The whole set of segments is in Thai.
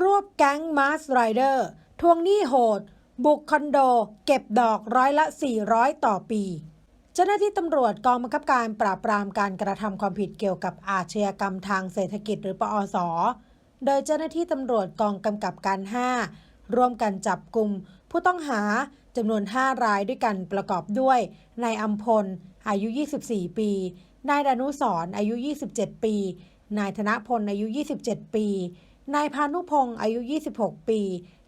รวบแก๊งมาสไรเดอร์ ทวงหนี้โหด บุกคอนโด เก็บดอกร้อยละ 400 ต่อปี เจ้าหน้าที่ตำรวจกองบังคับการปราบปรามการกระทำความผิดเกี่ยวกับอาชญากรรมทางเศรษฐกิจหรือปอส โดยเจ้าหน้าที่ตำรวจกองกำกับการ 5 ร่วมกันจับกลุ่มผู้ต้องหาจำนวน 5 รายด้วยกันประกอบด้วยนายอัมพล อายุ 24 ปี นายดานุสรอายุ 27 ปี นายธนพลอายุ 27 ปี นายพานุพงศ์อายุ 26 ปี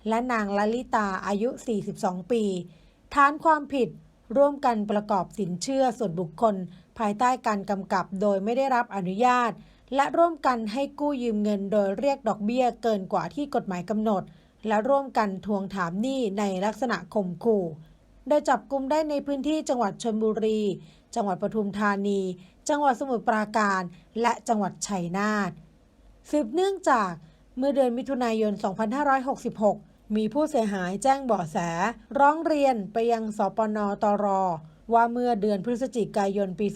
และนางลลิตาอายุ 42 ปี ฐานความผิดร่วมกันประกอบสินเชื่อส่วนบุคคล ภายใต้การกำกับโดยไม่ได้รับอนุญาต และร่วมกันให้กู้ยืมเงินโดยเรียกดอกเบี้ยเกินกว่าที่กฎหมายกำหนด และร่วมกันทวงถามหนี้ในลักษณะข่มขู่ โดยจับกลุ่มได้ในพื้นที่จังหวัดชลบุรี จังหวัดปทุมธานี จังหวัดสมุทรปราการ และจังหวัดชัยนาทสืบเนื่องจาก เมื่อเดือนมิถุนายน 2566 มีผู้เสียหายแจ้งเบาะแส ร้องเรียนไปยังสปนตร ว่าเมื่อเดือนพฤศจิกายนปี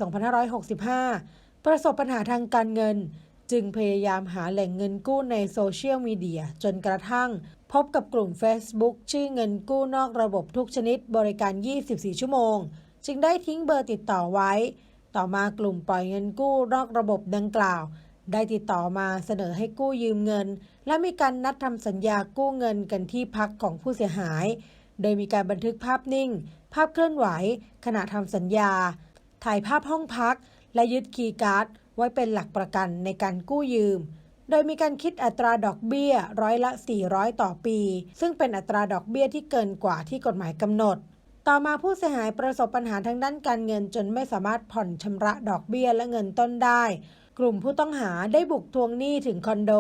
2565 ประสบปัญหาทางการเงิน จึงพยายามหาแหล่งเงินกู้ในโซเชียลมีเดียจนกระทั่ง พบกับกลุ่ม Facebook ชื่อเงินกู้นอกระบบทุกชนิดบริการ 24 ชั่วโมง จึงได้ทิ้งเบอร์ติดต่อไว้ ต่อมากลุ่มปล่อยเงินกู้นอกระบบดังกล่าว ได้ติดต่อมาเสนอให้กู้ยืมเงิน และมีการนัดทำสัญญากู้เงินกันที่พักของผู้เสียหาย โดยมีการบันทึกภาพนิ่ง ภาพเคลื่อนไหว ขณะทำสัญญา ถ่ายภาพห้องพัก และยึดคีย์การ์ด ไว้เป็นหลักประกันในการกู้ยืม โดยมีการคิดอัตราดอกเบี้ยร้อยละ 400 ต่อปี ซึ่งเป็นอัตราดอกเบี้ยที่เกินกว่าที่กฎหมายกำหนด ต่อมาผู้เสียหายประสบปัญหาทางด้านการเงินจนไม่สามารถผ่อนชำระดอกเบี้ยและเงินต้นได้ กลุ่มผู้ต้องหาได้บุกทวงหนี้ถึงคอนโด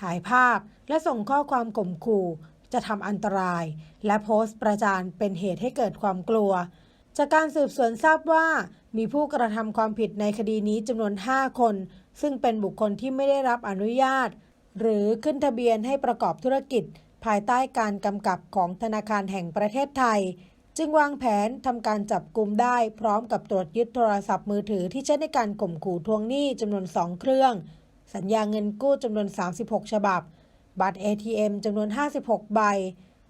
ถ่ายภาพ และส่งข้อความข่มขู่ จะทำอันตราย และโพสต์ประจานเป็นเหตุให้เกิดความกลัว จากการสืบสวนทราบว่า มีผู้กระทำความผิดในคดีนี้จำนวน 5 คน ซึ่งเป็นบุคคลที่ไม่ได้รับอนุญาต หรือขึ้นทะเบียนให้ประกอบธุรกิจ ภายใต้การกำกับของธนาคารแห่งประเทศไทย จึงวางแผนทำการจับกลุ่มได้พร้อมกับตรวจยึดโทรศัพท์มือถือที่ใช้ในการข่มขู่ทวงหนี้จำนวน 2 เครื่อง สัญญาเงินกู้จำนวน 36 ฉบับ บัตร ATM จำนวน 56 ใบ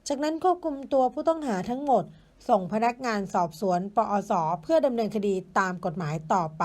จากนั้นควบคุมตัวผู้ต้องหาทั้งหมด ส่งพนักงานสอบสวนปอสเพื่อดำเนินคดีตามกฎหมายต่อไป